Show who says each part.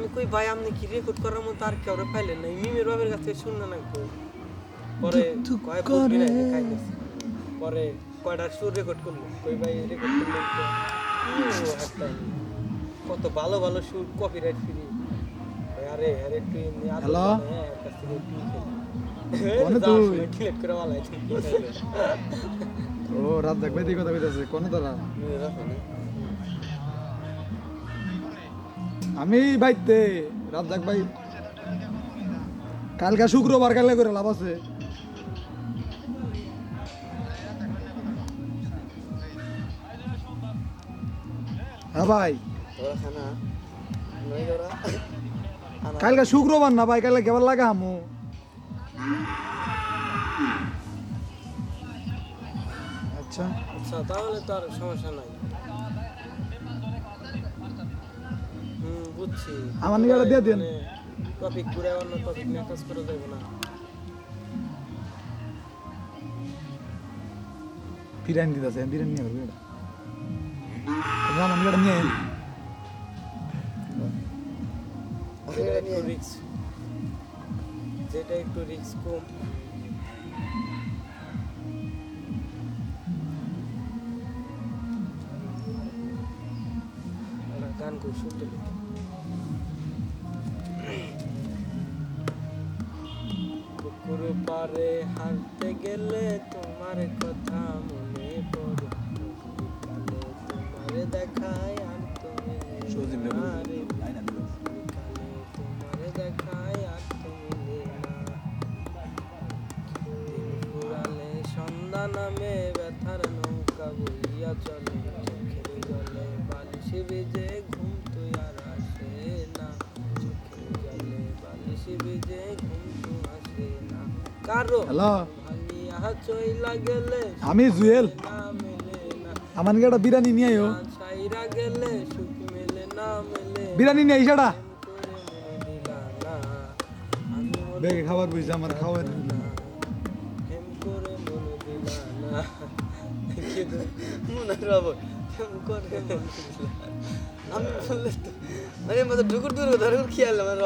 Speaker 1: আমি কই ভাই আপনি কি রেকর্ড করার মতো আর কেউ পাইলেন না? মিমের বাবার কাছে শুননা না কই। পরে কয়
Speaker 2: করে।
Speaker 1: খাইতেছে। পরে কয়টা সুর রেকর্ড করল? কই ভাই রেকর্ড করলেন একটা কত ভালো ভালো সুর কপিরাইট ফ্রি আরে আরে একটু করে, হ্যাঁ, একটা থেকে একটু করে বালাই তুই।
Speaker 2: ও রাত দেখবে কথা কইতাছে। কোন তারা? আমি রাত দেখ ভাই। কালকে শুক্রবার কালে করে লাভ আছে। হ্যাঁ ভাই। কালকে শুক্রবার না ভাই, কালকে কেবল লাগা হামু। আচ্ছা।
Speaker 1: আচ্ছা তাহলে তো আর সমস্যা নাই।
Speaker 2: আমার নিগাটা দিয়ে দিন।
Speaker 1: টপিক ঘুরে অন্য টপিক নিয়ে কাজ করে যাব না।
Speaker 2: বিরিয়ানি দিতেছে বিরিয়ানি নিয়ে করবি এটা। আমার নিগাটা নিয়ে
Speaker 1: যেটা একটু রিক্স যেটা একটু রিক্স কম। গান খুব শুনতে পারে হাঁটতে গেলে তোমার কথা মনে পড়ে। বিকালে তোমার দেখায় আর তুমি বিকালে তোমার দেখায় আর তুমি সন্ধ্যা নামে ব্যথার নৌকা বইয়া চলে।
Speaker 2: হ্যালো। আমি জুয়েল। আমার নিগাটা বিরিয়ানি নিয়ে আইও। বিরিয়ানি নিয়ে আইসাটা
Speaker 1: মনে মনে
Speaker 2: বেগে খাবার বুঝছে আমার
Speaker 1: মনে মনে মনে না। আমি মতো ঢুকুর দূর ধরে খেয়াল আমার